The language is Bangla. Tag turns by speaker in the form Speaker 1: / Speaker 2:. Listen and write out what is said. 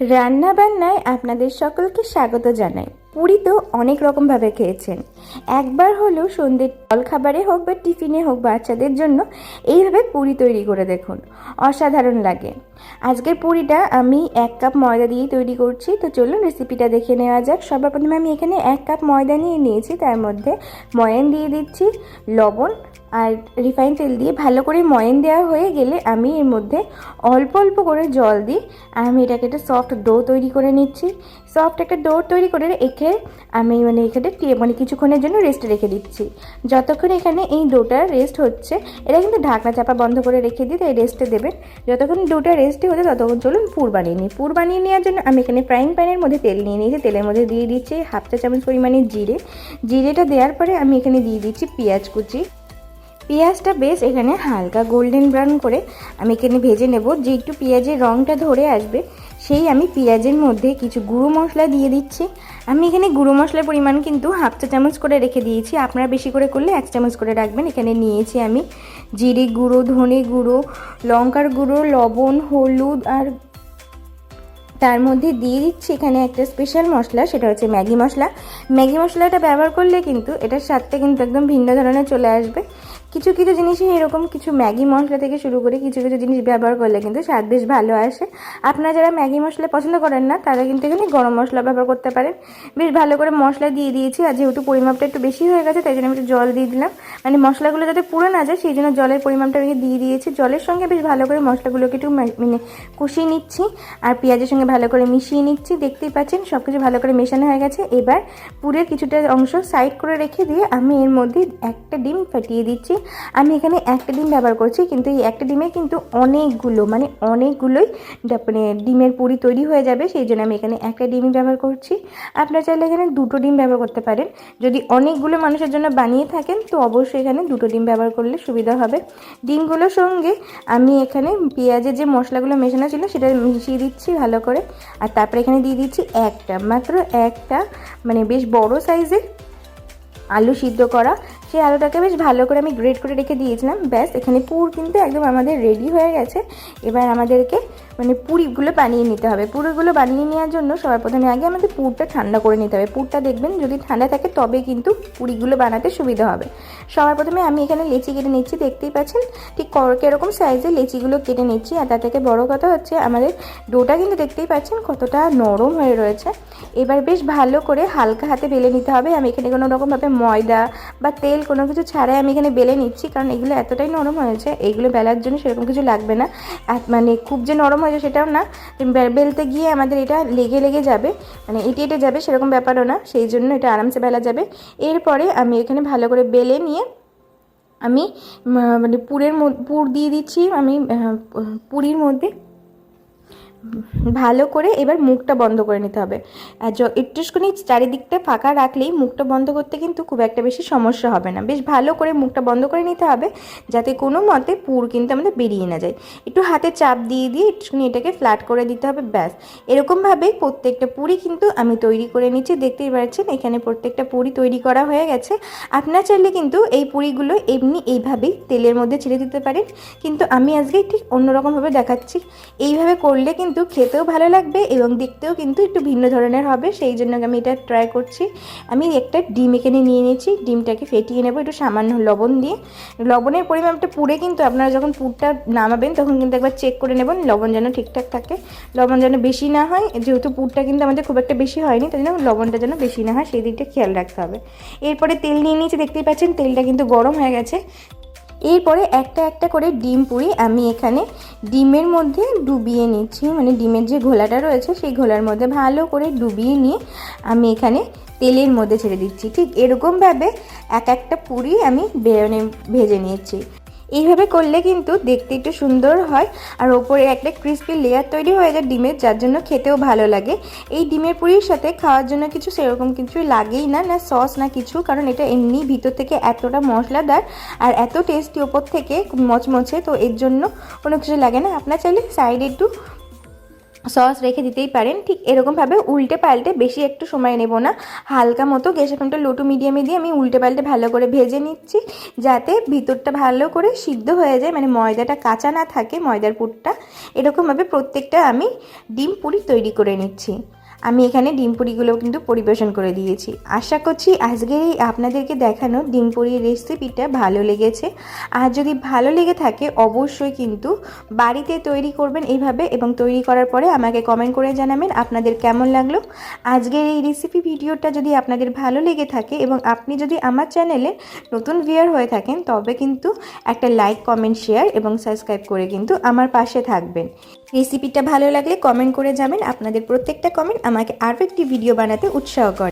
Speaker 1: রান্না বান্নায় আপনাদের সকলকে স্বাগত জানাই। পুরি তো অনেক রকমভাবে খেয়েছেন। একবার হলেও সন্ধ্যের জল খাবারে হোক বা টিফিনে হোক বাচ্চাদের জন্য এইভাবে পুরি তৈরি করে দেখুন, অসাধারণ লাগে। আজকের পুরিটা আমি এক কাপ ময়দা দিয়ে তৈরি করছি, তো চলুন রেসিপিটা দেখে নেওয়া যাক। সবার প্রথমে আমি এখানে এক কাপ ময়দা নিয়ে নিয়েছি, তার মধ্যে ময়ান দিয়ে দিচ্ছি, লবণ আর রিফাইন তেল দিয়ে ভালো করে ময়ান দেওয়া হয়ে গেলে আমি এর মধ্যে অল্প অল্প করে জল দিই। আর আমি এটাকে একটা সফট ডো তৈরি করে নিচ্ছি। সফট একটা ডো তৈরি করে রেখে আমি মানে এখানে মানে কিছুক্ষণের জন্য রেস্ট রেখে দিচ্ছি। যতক্ষণ এখানে এই ডোটা রেস্ট হচ্ছে এটা কিন্তু ঢাকনা চাপা বন্ধ করে রেখে দিই তাই রেস্টে দেবেন। যতক্ষণ ডোটা রেস্টে হচ্ছে, ততক্ষণ চলুন পুর বানিয়ে নিই। পুর বানিয়ে নেওয়ার জন্য আমি এখানে ফ্রাইং প্যানের মধ্যে তেল নিয়ে নিয়েছি। তেলের মধ্যে দিয়ে দিচ্ছি হাফ চা চামচ পরিমাণে জিরে। জিরেটা দেওয়ার পরে আমি এখানে দিয়ে দিচ্ছি পেঁয়াজ কুচি। পেঁয়াজটা বেশ এখানে হালকা গোল্ডেন ব্রাউন করে আমি এখানে ভেজে নেব। যে একটু পেঁয়াজের রঙটা ধরে আসবে, সেই আমি পেঁয়াজের মধ্যে কিছু গুঁড়ো মশলা দিয়ে দিচ্ছি। আমি এখানে গুঁড়ো মশলার পরিমাণ কিন্তু হাফ চা চামচ করে রেখে দিয়েছি। আপনারা বেশি করে করলে এক চামচ করে রাখবেন। এখানে নিয়েছি আমি জিরে গুঁড়ো, ধনে গুঁড়ো, লঙ্কার গুঁড়ো, লবণ, হলুদ আর তার মধ্যে দিয়ে দিচ্ছি এখানে একটা স্পেশাল মশলা, সেটা হচ্ছে ম্যাগি মশলা। ম্যাগি মশলাটা ব্যবহার করলে কিন্তু এটার স্বাদটা কিন্তু একদম ভিন্ন ধরনের চলে আসবে। কিছু কিছু জিনিসই এরকম কিছু ম্যাগি মশলা থেকে শুরু করে কিছু কিছু জিনিস ব্যবহার করলে কিন্তু স্বাদ বেশ ভালো আসে। আপনারা যারা ম্যাগি মশলা পছন্দ করেন না, তারা কিন্তু এখানে গরম মশলা ব্যবহার করতে পারেন। বেশ ভালো করে মশলা দিয়ে দিয়েছি, আর যেহেতু পরিমাপটা একটু বেশি হয়ে গেছে, তাই জন্য আমি একটু জল দিয়ে দিলাম। মানে মশলাগুলো যাতে পুরো না যায়, সেই জন্য জলের পরিমাণটা আমি দিয়ে দিয়েছি। জলের সঙ্গে বেশ ভালো করে মশলাগুলোকে একটু মানে কষিয়ে নিচ্ছি, আর পেঁয়াজের সঙ্গে ভালো করে মিশিয়ে নিচ্ছি। দেখতেই পাচ্ছেন সব কিছু ভালো করে মেশানো হয়ে গেছে। এবার পুরের কিছুটা অংশ সাইড করে রেখে দিয়ে আমি এর মধ্যে একটা ডিম ফাটিয়ে দিচ্ছি। আমি এখানে একটা ডিম ব্যবহার করছি, কিন্তু এই একটা ডিমে কিন্তু অনেকগুলো মানে অনেকগুলোই মানে ডিমের পুরি তৈরি হয়ে যাবে, সেই জন্য আমি এখানে একটা ডিমই ব্যবহার করছি। আপনারা চাইলে এখানে দুটো ডিম ব্যবহার করতে পারেন। যদি অনেকগুলো মানুষের জন্য বানিয়ে থাকেন, তো অবশ্যই এখানে দুটো ডিম ব্যবহার করলে সুবিধা হবে। ডিমগুলোর সঙ্গে আমি এখানে পেঁয়াজের যে মশলাগুলো মেশানো ছিল, সেটা মিশিয়ে দিচ্ছি ভালো করে। আর তারপরে এখানে দিয়ে দিচ্ছি একটা, মাত্র একটা মানে বেশ বড় সাইজের আলু সিদ্ধ করা সেই আলুটাকে বেশ ভালো করে আমি গ্রেড করে রেখে দিয়েছিলাম। ব্যাস, এখানে পুর কিন্তু একদম আমাদের রেডি হয়ে গেছে। এবার আমাদেরকে মানে পুরিগুলো বানিয়ে নিতে হবে। পুরিগুলো বানিয়ে নেওয়ার জন্য সবার প্রথমে আগে আমাদের পুরটা ঠান্ডা করে নিতে হবে। পুরটা দেখবেন, যদি ঠান্ডা থাকে তবে কিন্তু পুরিগুলো বানাতে সুবিধা হবে। সবার প্রথমে আমি এখানে লেচি কেটে নিচ্ছি, দেখতেই পাচ্ছেন? ঠিক কর- কীরকম সাইজের লেচিগুলো কেটে নিচ্ছি। আর তার থেকে বড় কথা হচ্ছে, আমাদের ডোটা কিন্তু দেখতেই পাচ্ছেন কতটা নরম হয়ে রয়েছে। এবার বেশ ভালো করে হালকা হাতে বেলে নিতে হবে। আমি এখানে কোনো রকমভাবে ময়দা বা তেল কোনো কিছু ছাড়াই আমি এখানে বেলে নিচ্ছি, কারণ এগুলো এতটাই নরম হয়েছে এইগুলো বেলার জন্য সেরকম কিছু লাগবে না। মানে খুব যে নরম হয়েছে সেটাও না বেলতে গিয়ে আমাদের এটা লেগে লেগে যাবে মানে এটে এটে যাবে সেরকম ব্যাপারও না, সেই জন্য এটা আরামসে বেলা যাবে। এরপরে আমি এখানে ভালো করে বেলে নিয়ে আমি মানে পুরের পুর দিয়ে দিচ্ছি আমি পুরীর মধ্যে। ভালো করে এবার মুখটা বন্ধ করে নিতে হবে। একটুখানি চারিদিকটা ফাঁকা রাখলেই মুখটা বন্ধ করতে কিন্তু খুব একটা বেশি সমস্যা হবে না। বেশ ভালো করে মুখটা বন্ধ করে নিতে হবে যাতে কোনো মতে পুর কিন্তু আমাদের বেরিয়ে না যায়। একটু হাতে চাপ দিয়ে দিয়ে একটুখানি এটাকে ফ্ল্যাট করে দিতে হবে, ব্যাস। এরকমভাবেই প্রত্যেকটা পুরি কিন্তু আমি তৈরি করে নিচ্ছি। দেখতেই পাচ্ছেন, এখানে প্রত্যেকটা পুরি তৈরি করা হয়ে গেছে। আপনার চাইলে কিন্তু এই পুরিগুলো এমনি এইভাবেই তেলের মধ্যে ছেড়ে দিতে পারেন। কিন্তু আমি আজকে ঠিক অন্যরকমভাবে দেখাচ্ছি। এইভাবে করলে কিন্তু খেতেও ভালো লাগবে এবং দেখতেও কিন্তু একটু ভিন্ন ধরনের হবে, সেই জন্য আমি এটা ট্রাই করছি। আমি একটা ডিম এখানে নিয়ে নিয়েছি, ডিমটাকে ফেটিয়ে নেব একটু সামান্য লবণ দিয়ে। লবণের পরিমাণটা পুড়ে কিন্তু আপনারা যখন পুরটা নামাবেন তখন কিন্তু একবার চেক করে নেবেন, লবণ যেন ঠিকঠাক থাকে। লবণ যেন বেশি না হয়, যেহেতু পুরটা কিন্তু আমাদের খুব একটা বেশি হয়নি, তাই জন্য লবণটা যেন বেশি না হয়, সেই দিকটা খেয়াল রাখতে হবে। এরপরে তেল নিয়ে নিয়েছি, দেখতেই পাচ্ছেন তেলটা কিন্তু গরম হয়ে গেছে। এরপরে একটা একটা করে ডিম পুরি আমি এখানে ডিমের মধ্যে ডুবিয়ে নিচ্ছি। মানে ডিমের যে ঘোলাটা রয়েছে, সেই ঘোলার মধ্যে ভালো করে ডুবিয়ে নিয়ে আমি এখানে তেলের মধ্যে ছেড়ে দিচ্ছি। ঠিক এরকমভাবে এক একটা পুরি আমি ভেজে নিয়েছি এইভাবে করলে কিন্তু দেখতে একটু সুন্দর হয়। আর ওপরে একটা ক্রিস্পি লেয়ার তৈরি হয়ে যায় ডিমের, যার জন্য খেতেও ভালো লাগে। এই ডিমের পুরির সাথে খাওয়ার জন্য কিছু সেরকম কিছু লাগেই না না সস না কিছু, কারণ এটা এমনি ভিতর থেকে এতটা মশলাদার আর এত টেস্টি ওপর থেকে মচমচে, তো এর জন্য কোনো কিছু লাগে না। আপনার চাইলে সাইডে একটু সস রেখে দিতেই পারেন। ঠিক এরকমভাবে উল্টে পাল্টে বেশি একটু সময় নেব না। হালকা মতো গ্যাসের ফ্লেমটা লোটু মিডিয়ামে দিয়ে আমি উল্টে পাল্টে ভালো করে ভেজে নিচ্ছি। যাতে ভিতরটা ভালো করে সিদ্ধ হয়ে যায় মানে ময়দাটা কাঁচা না থাকে ময়দার পুরটা। এরকমভাবে প্রত্যেকটা আমি ডিম পুরি তৈরি করে নিচ্ছি। আমি এখানে ডিম পুরিগুলো কিন্তু পরিবেশন করে দিয়েছি। আশা করছি আজকের এই আপনাদেরকে দেখানো ডিম পুরির রেসিপিটা ভালো লেগেছে। আর যদি ভালো লেগে থাকে, অবশ্যই কিন্তু বাড়িতে তৈরি করবেন এইভাবে এবং তৈরি করার পরে আমাকে কমেন্ট করে জানাবেন আপনাদের কেমন লাগল। আজকের এই রেসিপি ভিডিওটা যদি আপনাদের ভালো লেগে থাকে এবং আপনি যদি আমার চ্যানেলে নতুন ভিয়ার হয়ে থাকেন, তবে কিন্তু একটা লাইক, কমেন্ট, শেয়ার এবং সাবস্ক্রাইব করে কিন্তু আমার পাশে থাকবেন। রেসিপিটা ভালো লাগলে কমেন্ট করে যাবেন আপনাদের প্রত্যেকটা কমেন্ট আমাকে আরও একটি ভিডিও বানাতে উৎসাহ করে।